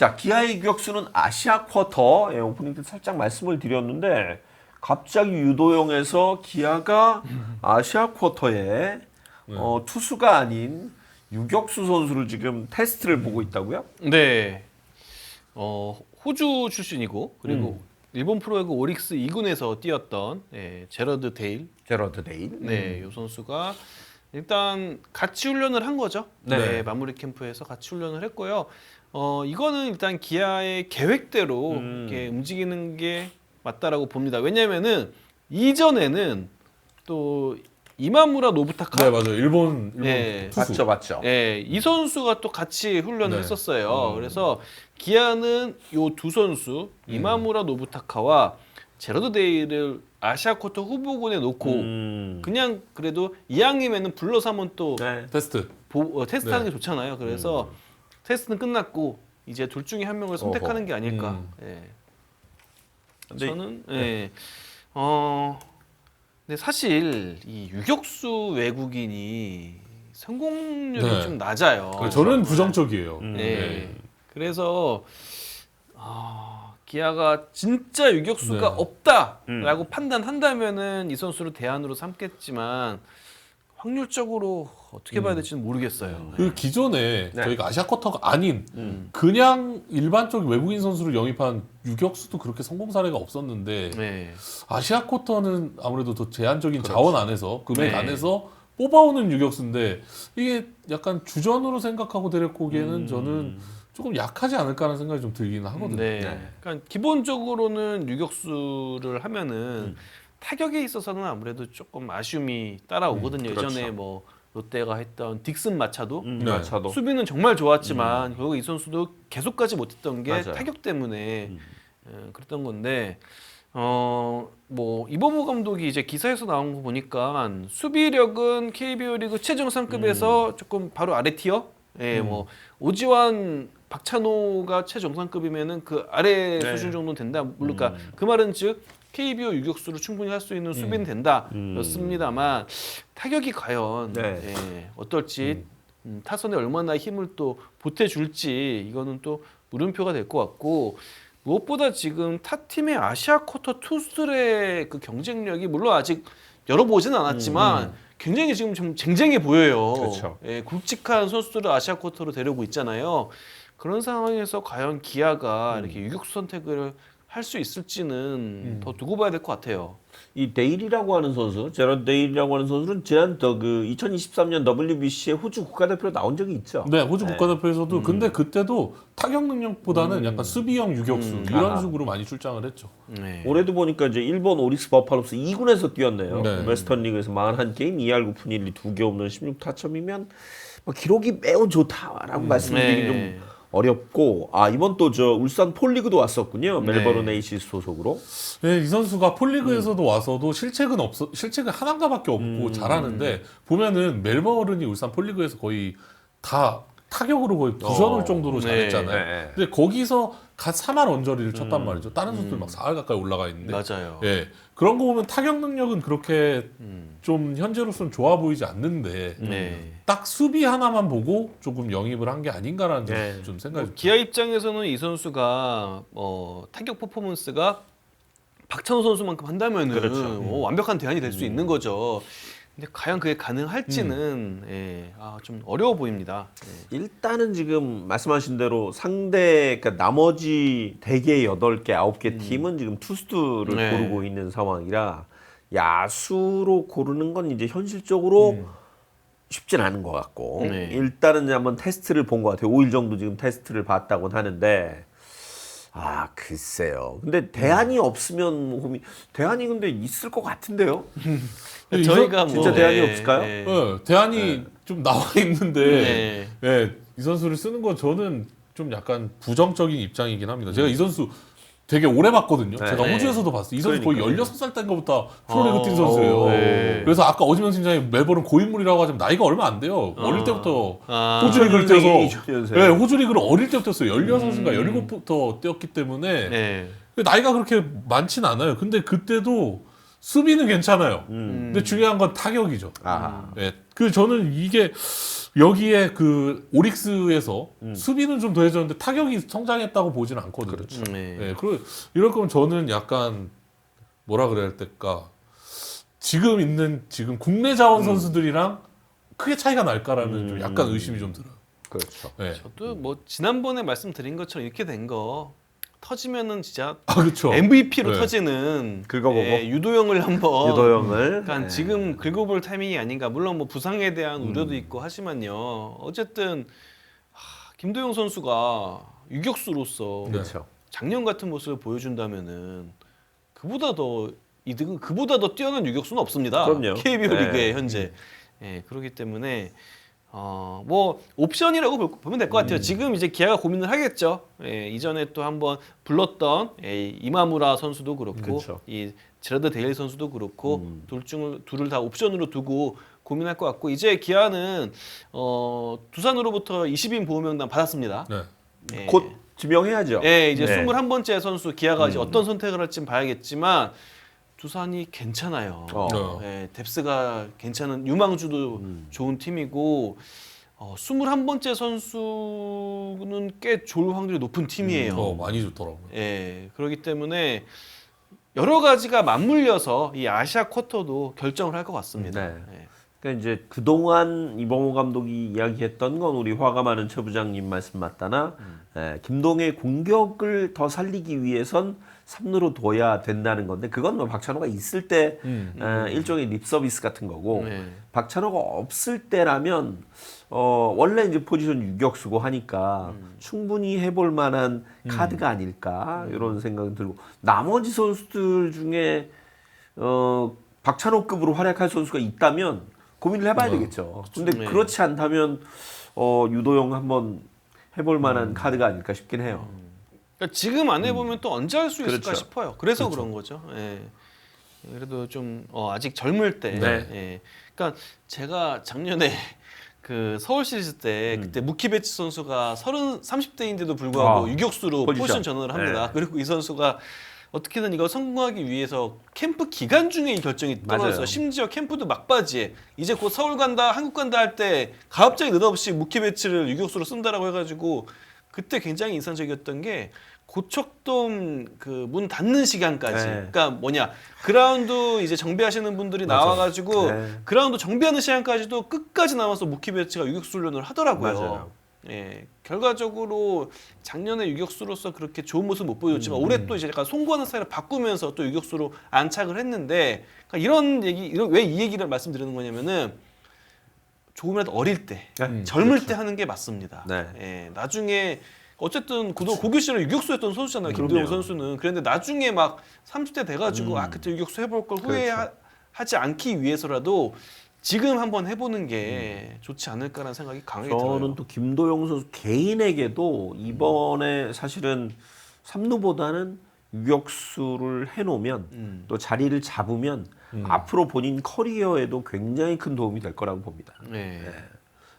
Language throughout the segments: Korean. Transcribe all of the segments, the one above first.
자, 기아의 유격수는 아시아 쿼터 예, 오프닝 때 살짝 말씀을 드렸는데 갑자기 유도형에서 기아가 아시아 쿼터에 어, 투수가 아닌 유격수 선수를 지금 테스트를 보고 있다고요? 네. 어, 호주 출신이고 그리고 일본 프로야구 오릭스 2군에서 뛰었던 예, 제러드 데일. 제러드 데일. 네, 이 선수가 일단 같이 훈련을 한 거죠. 네. 네. 마무리 캠프에서 같이 훈련을 했고요. 어, 이거는 일단 기아의 계획대로 음. 이렇게 움직이는 게 맞다라고 봅니다. 왜냐면은 이전에는 또 이마무라 노부타카 네 맞아요. 일본 일본 네. 투수. 맞죠, 맞죠. 예, 이 선수가 또 같이 훈련을 네. 했었어요. 그래서 기아는 요 두 선수 이마무라 노부타카와 제러드 데이를 아시아 쿼터 후보군에 놓고 음. 그냥 그래도 이왕이면은 불러서 한번 또 네. 테스트. 보- 어, 테스트하는 네. 게 좋잖아요. 그래서 테스트는 끝났고 이제 둘 중에 한 명을 선택하는 어허. 게 아닐까. 음. 예. 근데 저는 예. 어 근데 사실 이 유격수 외국인이 성공률이 네. 좀 낮아요. 저는 부정적이에요. 음. 네. 네. 그래서 아, 기아가 진짜 유격수가 네. 없다라고 판단한다면은 이 선수를 대안으로 삼겠지만 확률적으로 어떻게 봐야 될지는 모르겠어요. 그 기존에 네. 저희가 아시아 쿼터가 아닌 음. 그냥 일반적 외국인 선수를 영입한 유격수도 그렇게 성공 사례가 없었는데 네. 아시아 쿼터는 아무래도 더 제한적인 그렇죠. 자원 안에서 금액 네. 안에서 뽑아오는 유격수인데 이게 약간 주전으로 생각하고 데리고 오기에는 음. 저는 조금 약하지 않을까 하는 생각이 좀 들기는 하거든요. 네. 네. 그러니까 기본적으로는 유격수를 하면은 음. 타격에 있어서는 아무래도 조금 아쉬움이 따라오거든요. 음, 그렇죠. 예전에 뭐 롯데가 했던 딕슨 마차도 음, 네. 마차도. 수비는 정말 좋았지만 결국 이 선수도 계속 가지 못했던 게 맞아요. 타격 때문에 음. 어, 그랬던 건데 어뭐 이범호 감독이 이제 기사에서 나온 거 보니까 수비력은 KBO 리그 최정상급에서 조금 바로 아래 티어 예, 뭐 오지환 박찬호가 최정상급이면은 그 아래 네. 수준 정도는 된다. 물론 그러니까 그 말은 즉 KBO 유격수로 충분히 할 수 있는 수비는 된다였습니다만 타격이 과연 네. 예, 어떨지 음, 타선에 얼마나 힘을 또 보태줄지 이거는 또 물음표가 될 것 같고 무엇보다 지금 타 팀의 아시아 쿼터 투수들의 그 경쟁력이 물론 아직 열어보진 않았지만 굉장히 지금 좀 쟁쟁해 보여요. 그렇죠. 예, 굵직한 선수들을 아시아 쿼터로 데려오고 있잖아요. 그런 상황에서 과연 기아가 이렇게 유격수 선택을 할 수 있을지는 더 두고 봐야 될 것 같아요. 이 데일이라고 하는 선수, 제러드 데일이라고 하는 선수는 지난 더그 2023년 WBC에 호주 국가대표로 나온 적이 있죠. 네, 호주 네. 국가대표에서도 근데 그때도 타격 능력보다는 약간 수비형 유격수 음. 이런 아하. 식으로 많이 출장을 했죠. 네. 올해도 보니까 이제 일본 오릭스 버팔로스 2군에서 뛰었네요. 네. 웨스턴 리그에서 41게임, 2할 9푼 1리 2개 없는 16타점이면 뭐 기록이 매우 좋다라고 말씀드리기 네. 좀 어렵고 아 이번 또 저 울산 폴리그도 왔었군요. 네. 멜버른 에이시스 소속으로. 네, 이 선수가 폴리그에서도 와서도 실책은 없어 실책은 하나가밖에 없고 잘하는데 보면은 멜버른이 울산 폴리그에서 거의 다 타격으로 거의 부전올 어. 정도로 네. 잘했잖아요. 네. 근데 거기서 갓 3할 언저리를 쳤단 말이죠. 다른 선수들 막 4할 가까이 올라가 있는데. 맞아요. 예. 그런 거 보면 타격 능력은 그렇게 음. 좀 현재로서는 좋아 보이지 않는데 네. 딱 수비 하나만 보고 조금 영입을 한 게 아닌가라는 좀- 네. 좀 생각이 뭐 기아 입장에서는 이 선수가 어, 타격 퍼포먼스가 박찬호 선수만큼 한다면은 그렇죠. 어, 완벽한 대안이 될수 있는 거죠. 근데 과연 그게 가능할지는 예, 아, 좀 어려워 보입니다. 예. 일단은 지금 말씀하신 대로 상대 그러니까 나머지 대개 8개, 9개 팀은 지금 투수들을 네. 고르고 있는 상황이라 야수로 고르는 건 이제 현실적으로 쉽진 않은 것 같고 네. 일단은 이제 한번 테스트를 본 것 같아요. 5일 정도 지금 테스트를 봤다고 하는데 아 글쎄요. 근데 대안이 없으면. 대안이 근데 있을 것 같은데요. 이 저희가 뭐 진짜 대안이 예, 없을까요? 예. 어, 대안이 좀 나와 있는데 네. 예, 이 선수를 쓰는 건 저는 좀 약간 부정적인 입장이긴 합니다. 제가 이 선수 되게 오래 봤거든요. 네. 제가 네. 호주에서도 봤어요. 이 선수 그러니까요. 거의 16살 때인가부터 프로리그 어, 뛴 선수예요. 네. 그래서 아까 어지면 팀장이 멜버른 고인물이라고 하지만 나이가 얼마 안 돼요. 어 릴 때부터 아. 호주 리그를 뛰어서 네, 호주 리그를 어릴 때부터 뛰었어요. 16인가 17부터 뛰었기 때문에 네. 나이가 그렇게 많진 않아요. 근데 그때도 수비는 괜찮아요. 음. 근데 중요한 건 타격이죠. 아. 예. 그 저는 이게 여기에 그 오릭스에서 음. 수비는 좀 더해졌는데 타격이 성장했다고 보지는 않거든요. 그렇죠. 네. 네, 그리고 이럴 거면 저는 약간 뭐라 그래야 될까 지금 있는 지금 국내 자원 선수들이랑 크게 차이가 날까라는 좀 약간 음. 의심이 좀 들어요. 그렇죠. 네. 저도 뭐 지난번에 말씀드린 것처럼 이렇게 된 거 터지면은 진짜 아 그렇죠. MVP로 네. 터지는 긁어보고. 예, 유도형을 한번 유도형을 그러니까 네. 지금 긁어볼 타이밍이 아닌가. 물론 뭐 부상에 대한 음. 우려도 있고 하지만요. 어쨌든 하, 김도영 선수가 유격수로서 네. 그렇죠. 작년 같은 모습을 보여준다면은 그보다 더 이득은 그보다 더 뛰어난 유격수는 없습니다. 그럼요. KBO 네. 리그에 현재. 예, 그렇기 때문에 어, 뭐 옵션이라고 볼- 보면 될 것 같아요. 음. 지금 이제 기아가 고민을 하겠죠. 예, 이전에 또 한번 불렀던 예, 이마무라 선수도 그렇고 그렇죠. 이 제라드 데일 선수도 그렇고 음. 둘 중을 둘을 다 옵션으로 두고 고민할 것 같고 이제 기아는 어, 두산으로부터 20인 보호 명단 받았습니다. 네. 예. 곧 지명해야죠. 예, 이제 네. 21번째 선수 기아가 이제 음. 어떤 선택을 할지 봐야겠지만 두산이 괜찮아요. 어. 예, 뎁스가 괜찮은 유망주도 음. 좋은 팀이고 어, 21번째 선수는 꽤 좋을 확률이 높은 팀이에요. 어 많이 좋더라고요. 예, 그렇기 때문에 여러 가지가 맞물려서 이 아시아 쿼터도 결정을 할 것 같습니다. 네. 예. 그러니까 이제 그동안 이범호 감독이 이야기했던 건 우리 화가 많은 최 부장님 말씀 맞다나 에, 김동의 공격을 더 살리기 위해선 3루로 둬야 된다는 건데 그건 뭐 박찬호가 있을 때 음. 에, 일종의 립 서비스 같은 거고 네. 박찬호가 없을 때라면 어 원래 이제 포지션 유격수고 하니까 충분히 해볼 만한 카드가 아닐까 이런 생각이 들고 나머지 선수들 중에 어 박찬호급으로 활약할 선수가 있다면 고민을 해봐야 어, 되겠죠. 근데 네. 그렇지 않다면 어 유도영 한번 해볼 만한 카드가 아닐까 싶긴 해요. 그러니까 지금 안 해보면 또 언제 할 수 있을까 그렇죠. 싶어요. 그래서 그런 거죠. 예. 그래도 좀 어, 아직 젊을 때. 네. 예. 그러니까 제가 작년에 그 서울 시리즈 때 음. 그때 무키베치 선수가 30 30대인데도 불구하고 아, 유격수로 포지션. 포지션 전환을 합니다. 네. 그리고 이 선수가 어떻게든 이거 성공하기 위해서 캠프 기간 중에 이 결정이. 맞아요. 심지어 캠프도 막바지에 이제 곧 서울 간다, 한국 간다 할때 갑자기 느닷없이 무키베치를 유격수로 쓴다라고 해가지고 그때 굉장히 인상적이었던 게 고척돔 그 문 닫는 시간까지. 네. 그러니까 뭐냐 그라운드 이제 정비하시는 분들이. 나와가지고 네. 그라운드 정비하는 시간까지도 끝까지 남아서 무키베치가 유격수 훈련을 하더라고요. 맞아요. 예, 결과적으로 작년에 유격수로서 그렇게 좋은 모습 못 보여줬지만 음. 올해 또 이제 약간 송구하는 스타일을 바꾸면서 또 유격수로 안착을 했는데 그러니까 이런 얘기 왜이 얘기를 말씀드리는 거냐면은 조금이라도 어릴 때 음, 젊을 때 하는 게 맞습니다. 네. 예, 나중에 어쨌든 고도 고교 시절에 유격수였던 선수잖아요. 김도영 그럼요. 선수는 그런데 나중에 막 30대 돼가지고 음. 아 그때 유격수 해볼 걸 그렇죠. 후회하지 않기 위해서라도 지금 한번 해보는 게 좋지 않을까라는 생각이 강하게 들어요. 저는 또 김도영 선수 개인에게도 이번에 사실은 3루보다는 유격수를 해놓으면 음. 또 자리를 잡으면 앞으로 본인 커리어에도 굉장히 큰 도움이 될 거라고 봅니다. 네.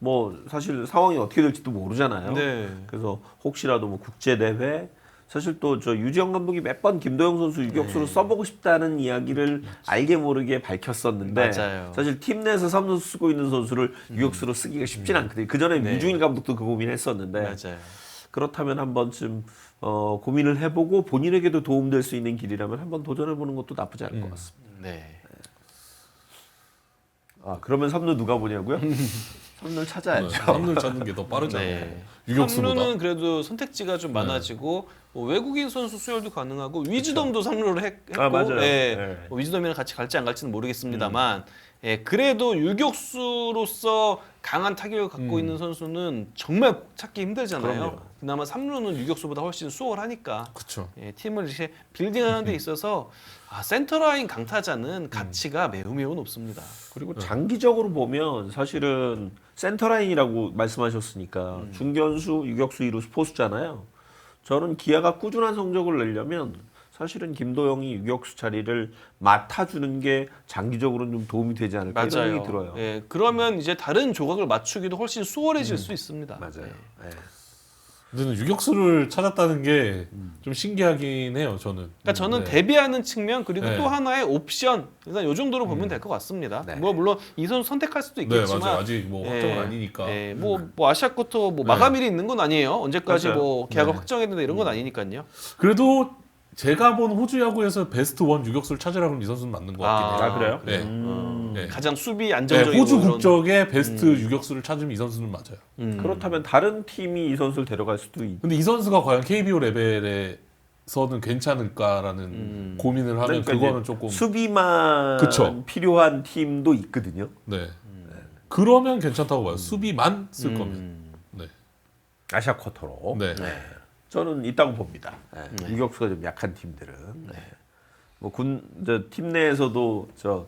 뭐 사실 상황이 어떻게 될지도 모르잖아요. 네. 그래서 혹시라도 뭐 국제 대회 사실 또 저 유지영 감독이 몇 번 김도영 선수 유격수로 네. 써보고 싶다는 이야기를 알게 모르게 밝혔었는데 맞아요. 사실 팀 내에서 3루 쓰고 있는 선수를 유격수로 쓰기가 쉽진 않거든요. 그 전에 네. 유중일 감독도 그 고민했었는데 맞아요. 그렇다면 한 번쯤 어, 고민을 해보고 본인에게도 도움될 수 있는 길이라면 한번 도전해보는 것도 나쁘지 않을 것 같습니다. 네. 아 그러면 3루 누가 보냐고요? 3루 찾아야죠. 3루 찾는 게 더 빠르잖아요. 네. 유격수보다. 3루는 그래도 선택지가 좀 많아지고 뭐 외국인 선수 수혈도 가능하고 위즈덤도 3루를 했, 고 아, 맞아요. 예, 네. 뭐 위즈덤이랑 같이 갈지 안 갈지는 모르겠습니다만 예, 그래도 유격수로서 강한 타격을 갖고 음. 있는 선수는 정말 찾기 힘들잖아요. 그럼요. 그나마 3루는 유격수보다 훨씬 수월하니까 그렇죠. 예, 팀을 이렇게 빌딩하는 데 있어서 아, 센터라인 강타자는 가치가 매우 매우 높습니다. 그리고 장기적으로 보면 사실은 센터라인이라고 말씀하셨으니까 중견수, 유격수, 이루 스포츠잖아요. 저는 기아가 꾸준한 성적을 내려면 사실은 김도영이 유격수 자리를 맡아주는 게 장기적으로는 좀 도움이 되지 않을까 이런 맞아요. 생각이 들어요. 예, 그러면 이제 다른 조각을 맞추기도 훨씬 수월해질 수 있습니다. 맞아요. 예. 예. 근데 유격수를 찾았다는 게 좀 신기하긴 해요. 저는. 그러니까 저는 네. 데뷔하는 측면 그리고 네. 또 하나의 옵션 일단 요 정도로 보면 될 것 같습니다. 네. 뭐 물론 이 선수 선택할 수도 네 있겠지만 맞아요. 아직 뭐 확정은 아니니까. 예, 뭐, 뭐 아시아 쿼터 뭐 네. 마감일이 있는 건 아니에요. 언제까지 맞아요. 뭐 계약을 네. 확정해야 된다 이런 건 아니니까요. 그래도 제가 본 호주 야구에서 베스트 원 유격수를 찾으라 그러면 이 선수는 맞는 것 같긴 아, 해요. 아 그래요? 네. 음. 네. 가장 수비 네, 안정적이고 호주 국적의 베스트 유격수를 찾으면 이 선수는 맞아요. 음. 그렇다면 다른 팀이 이 선수를 데려갈 수도 있. 근데 이 선수가 과연 KBO 레벨에서는 괜찮을까라는 음. 고민을 하면 그러니까 그거는 이제 조금 수비만 그쵸. 필요한 팀도 있거든요. 네. 그러면 괜찮다고 봐요. 수비만 쓸 음. 거면. 네. 아시아 쿼터로. 네. 저는 있다고 봅니다. 네. 네. 유격수가 좀 약한 팀들은. 네. 뭐군저팀 내에서도 저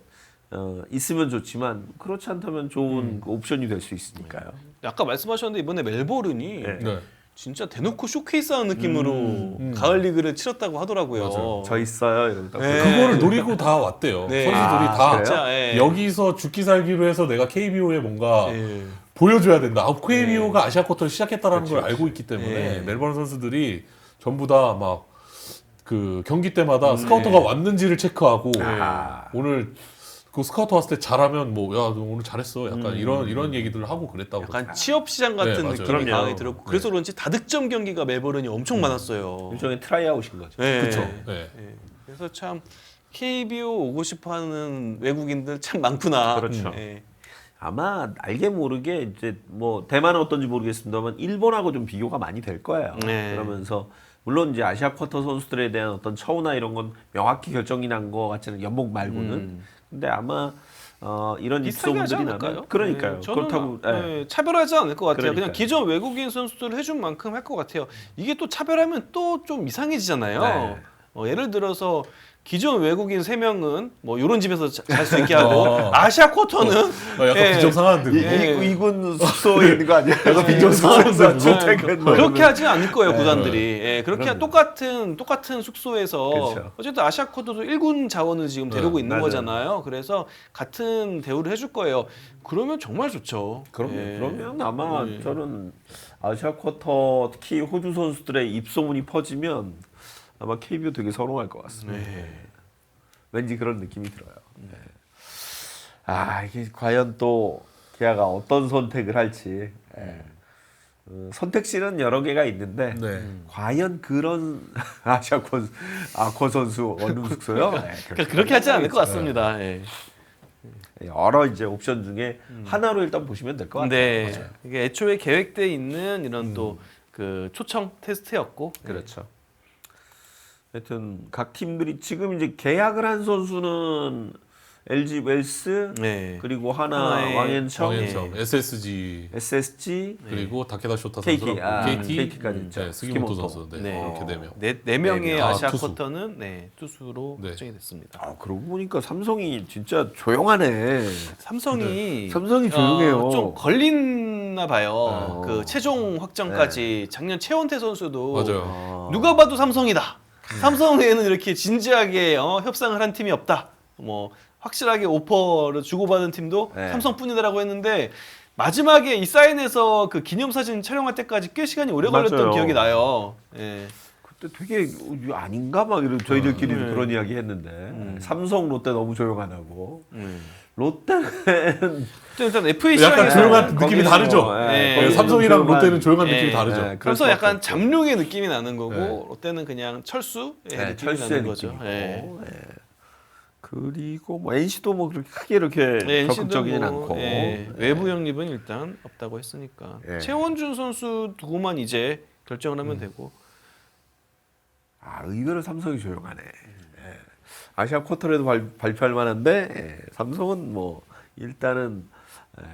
어, 있으면 좋지만 그렇지 않다면 좋은 그 옵션이 될 수 있으니까요. 아까 말씀하셨는데 이번에 멜버른이 네. 네. 진짜 대놓고 쇼케이스하는 느낌으로 음. 가을 리그를 치렀다고 하더라고요. 맞아요. 저 있어요. 네. 그거를 노리고 다 왔대요. 네. 선수들이 아, 다 그래요? 진짜 예. 여기서 죽기 살기로 해서 내가 KBO에 뭔가 예. 보여줘야 된다. 아, KBO가 아시아 쿼터를 시작했다라는 그치, 걸 알고 있기 때문에 네. 멜버른 선수들이 전부 다 막 그 경기 때마다 스카우터가 왔는지를 체크하고 아. 오늘 그 스카우터 왔을 때 잘하면 뭐야너 오늘 잘했어 약간 이런 이런 얘기들을 하고 그랬다고 약간 취업 시장 같은 네, 맞아요. 느낌이 그럼요. 강하게 들었고 그래서 그런지 다득점 경기가 멜버른이 엄청 많았어요. 일종의 트라이아웃인 거죠. 네. 그렇죠. 네. 예. 그래서 참 KBO 오고 싶어하는 외국인들 참 많구나. 그렇죠. 예. 아마 알게 모르게 이제 뭐 대만은 어떤지 모르겠습니다만 일본하고 좀 비교가 많이 될 거예요. 네. 그러면서 물론 이제 아시아 쿼터 선수들에 대한 어떤 처우나 이런 건 명확히 결정이 난 거 같지는 연봉 말고는. 음. 근데 아마 어, 이런 입소문들이? 나면 그러니까요. 네, 그렇다고 예. 예, 차별하지 않을 것 같아요. 그냥 그러니까요. 기존 외국인 선수들을 해준 만큼 할 것 같아요. 이게 또 차별하면 또 좀 이상해지잖아요. 네. 어, 예를 들어서 기존 외국인 세 명은 뭐 이런 집에서 잘 수 있게 하고 어. 아시아 쿼터는 어, 약간 예. 비정상한데 이, 그거. 예. 이, 이군 숙소에 있는 거 아니야? 약간 예. 빈정상에서 네. 주택은 뭐 그렇게 하지 않을 거예요 네. 구단들이. 예, 그렇게 그럼요. 똑같은 똑같은 숙소에서 그렇죠. 어쨌든 아시아 쿼터도 1군 자원을 지금 네, 데리고 있는 맞아요. 거잖아요. 그래서 같은 대우를 해줄 거예요. 그러면 정말 좋죠. 그럼요. 예. 그러면 아마 예. 저는 아시아 쿼터 특히 호주 선수들의 입소문이 퍼지면 아마 KBO 되게 선호할 것 같습니다. 네. 왠지 그런 느낌이 들어요. 네. 아 이게 과연 또 기아가 어떤 선택을 할지 예. 어, 선택지는 여러 개가 있는데 네. 과연 그런 아시아권 아코 선수 원룸 숙소요? 네, 그러니까 그렇게 하지 않을 것 같습니다. 예. 여러 이제 옵션 중에 하나로 일단 보시면 될 것 같아요. 네. 이게 애초에 계획돼 있는 이런 또그 초청 테스트였고. 그렇죠. 하여튼 각 팀들이 지금 이제 계약을 한 선수는 LG 웰스 네. 그리고 하나 하나의 왕현청, 왕현청, SSG SSG, 그리고 다케다 쇼타 KT, 선수랑 아, KT, KT까지 있죠. 네, 스기모토. 선수 네, 네. 이렇게 되면 네, 네 명의 네 명. 아시아 아, 투수. 쿼터는 네, 투수로 네. 확정이 됐습니다. 아 그러고 보니까 삼성이 진짜 조용하네. 삼성이 삼성이 조용해요. 어, 좀 걸리나 봐요. 어. 그 최종 확정까지 작년 최원태 선수도 맞아요. 아. 누가 봐도 삼성이다. 삼성에는 이렇게 진지하게 어, 협상을 한 팀이 없다. 뭐 확실하게 오퍼를 주고받은 팀도 네. 삼성뿐이다라고 했는데 마지막에 이 사인에서 그 기념사진 촬영할 때까지 꽤 시간이 오래 걸렸던 맞아요. 기억이 나요. 예. 그때 되게 어, 이거 아닌가 막 이런 저희들끼리 네. 그런 이야기 했는데 음. 삼성 롯데 너무 조용하다고. 음. 롯데는 일단 FA 약간 시장에서 조용한 느낌이 다르죠. 뭐, 예, 네. 삼성이랑 조용한- 롯데는 조용한 느낌이 예. 다르죠. 네, 그럴 삼성 약간 없죠. 잠룡의 느낌이 나는 거고 네. 롯데는 그냥 철수의 네, 느낌이 철수의 나는 거죠. 느낌이고. 예. 예. 그리고 뭐 NC도 뭐 그렇게 크게 이렇게 네, NC 도 적극적이진 뭐, 않고 예, 외부 영입은 일단 없다고 했으니까 예. 최원준 선수 두고만 이제 결정을 음. 하면 되고 아 의외로 삼성이 조용하네. 예. 아시아 쿼터에도 발, 발표할 만한데 예. 삼성은 뭐 일단은 예.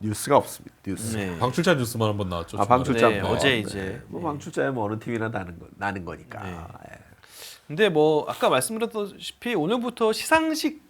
뉴스가 없습니다. 뉴스. 네. 방출자 뉴스만 한번 나왔죠. 아 방출자 네, 뭐, 어제 네. 이제. 뭐 방출자야 뭐 어느 팀이나 나는 거 나는 거니까. 네. 예. 근데 뭐 아까 말씀드렸다시피 오늘부터 시상식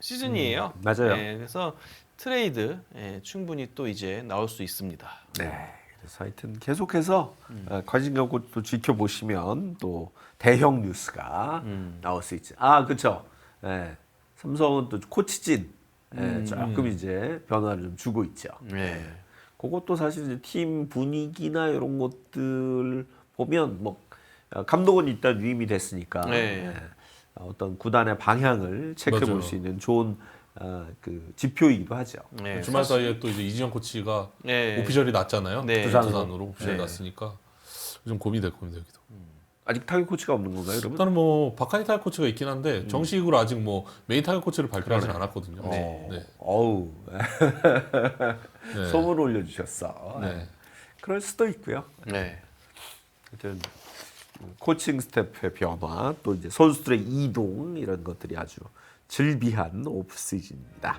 시즌이에요. 음, 맞아요. 예, 그래서 트레이드 예, 충분히 또 이제 나올 수 있습니다. 네. 그래서 하여튼 계속해서 음. 어, 관심 갖고 또 지켜보시면 또 대형 뉴스가 음. 나올 수 있지. 아 그렇죠. 예. 삼성은 또 코치진 예, 음. 조금 이제 변화를 좀 주고 있죠. 네. 그것도 사실 이제 팀 분위기나 이런 것들 보면 뭐 어, 감독은 일단 위임이 됐으니까 네. 예, 어떤 구단의 방향을 체크해 볼. 수 있는 좋은 어, 그 지표이기도 하죠. 네, 주말 사이에 또 이제 이지영 코치가 네. 오피셜이 났잖아요. 네. 부산으로, 부산으로. 오피셜이 네. 났으니까 좀 고민될 고민돼 여기도. 아직 타격 코치가 없는 건가요, 그러면? 일단은 뭐 박하니 타격 코치가 있긴 한데 정식으로 아직 뭐 메인 타격 코치를 발표하진 않았거든요. 어, 네. 어우 네. 소문 올려주셨어. 네. 그럴 수도 있고요. 네. 하여튼 코칭 스태프의 변화 또 이제 선수들의 이동 이런 것들이 아주 즐비한 오프시즌입니다.